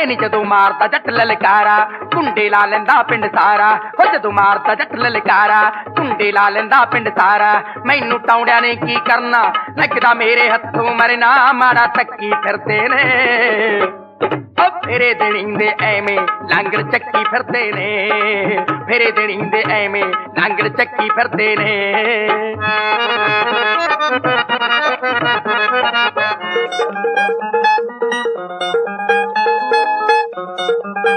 ਹਾਏ ਨੀ ਜਦੋਂ ਮਾਰਦਾ ਜੱਟ ਲਲਕਾਰਾ ਕੁੰਡੇ ਲਾ ਲੈਂਦਾ ਪਿੰਡ ਸਾਰਾ ਹੋ ਜਦੋਂ ਮਾਰਦਾ ਜੱਟ ਲਲਕਾਰਾ ਕੁੰਡੇ ਲਾ ਲੈਂਦਾ ਪਿੰਡ ਸਾਰਾ ਮੈਨੂੰ ਟੌਂਡਿਆਂ ਨੇ ਕੀ ਕਰਨਾ ਲੱਗਦਾ ਮੇਰੇ ਹੱਥੋਂ ਮਰਨਾ ਮਾੜਾ ਤੱਕੀ ਫਿਰਦੇ ਨੇ ਓ ਫੇਰੇ ਦੇਣੀਂਦੇ ਐਵੇਂ ਲਾਂਗੜ ਚੱਕੀ ਫਿਰਦੇ ਨੇ ਫੇਰੇ ਦੇਣੀਂਦੇ ਐਵੇਂ ਲਾਂਗੜ ਚੱਕੀ ਫਿਰਦੇ ਨੇ ਮੇਰੇ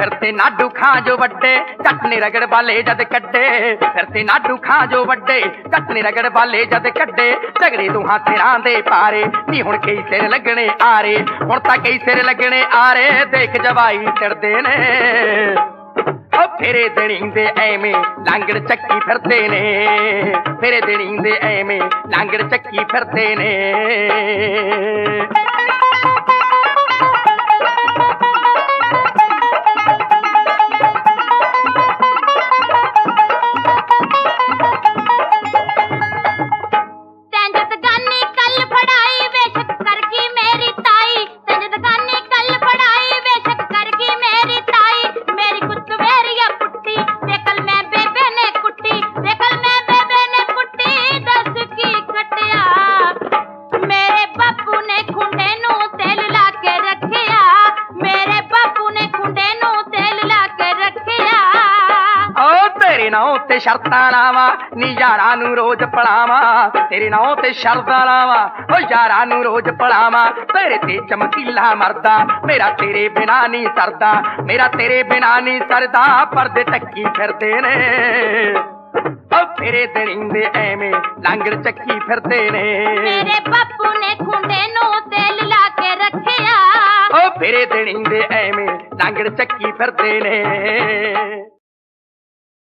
ਫਿਰਤੇ ਨਾਡੂ ਖਾਂ ਜੋ ਵੱਡੇ ਜੱਟ ਨੇ ਰਗੜ ਵਾਲੇ ਜਦ ਕੱਢੇ ਫਿਰਤੇ ਨਾਡੂ ਖਾਂ ਜੋ ਵੱਡੇ ਜੱਟ ਨੇ ਰਗੜ ਵਾਲੇ ਜਦ ਕੱਢੇ ਝਗੜੇ ਦੋਹਾਂ ਸਿਰਾਂ ਦੇ ਪਾਰੇ ਨੀ ਹੁਣ ਕਈ ਸਿਰ ਲੱਗਣੇ ਆਰੇ ਹੁਣ ਤਾਂ ਕਈ ਸਿਰ ਲੱਗਣੇ ਆਰੇ ਦੇਖ ਜਵਾਈ ਚੜਦੇ ਨੇ ਓ ਫੇਰੇ ਦੇਣੀਂਦੇ ਐਵੇਂ ਲਾਂਗੜ ਚੱਕੀ ਫਿਰਦੇ ਨੇ ਫੇਰੇ ਦੇਣੀਂਦੇ ਐਵੇਂ ਲਾਂਗੜ ਚੱਕੀ ਫਿਰਦੇ ਨੇ ਤੇਰੇ ਨਾਂ ਤੇ ਸ਼ਰਤਾਂ ਲਾਵਾਂ ਨੀ ਯਾਰਾਂ ਨੂੰ ਰੋਜ਼ ਪੜਾਵਾਂ ਤੇਰੇ ਨਾਂ ਤੇ ਸ਼ਰਤਾਂ ਲਾਵਾਂ ਓ ਯਾਰਾਂ ਨੂੰ ਰੋਜ਼ ਪੜਾਵਾਂ ਤੇਰੇ ਤੇ ਚਮਕੀਲਾ ਮਰਦਾ ਮੇਰਾ ਤੇਰੇ ਬਿਨਾ ਨਹੀਂ ਸਰਦਾ ਮੇਰਾ ਤੇਰੇ ਬਿਨਾ ਨਹੀਂ ਸਰਦਾ ਪਰਦੇ ਟੱਕੀ ਫਿਰਦੇ ਨੇ ਓ ਫੇਰੇ ਦੇਣੀਂਦੇ ਐਵੇਂ ਲਾਂਗੜ ਚੱਕੀ ਫਿਰਦੇ ਨੇ ਮੇਰੇ ਬਾਪੂ ਨੇ ਖੁੰਡੇ ਨੂੰ ਤੇਲ ਲਾ ਕੇ ਰੱਖਿਆ ਓ ਫੇਰੇ ਦੇਣੀਂਦੇ ਐਵੇਂ ਲਾਂਗੜ ਚੱਕੀ ਫਿਰਦੇ ਨੇ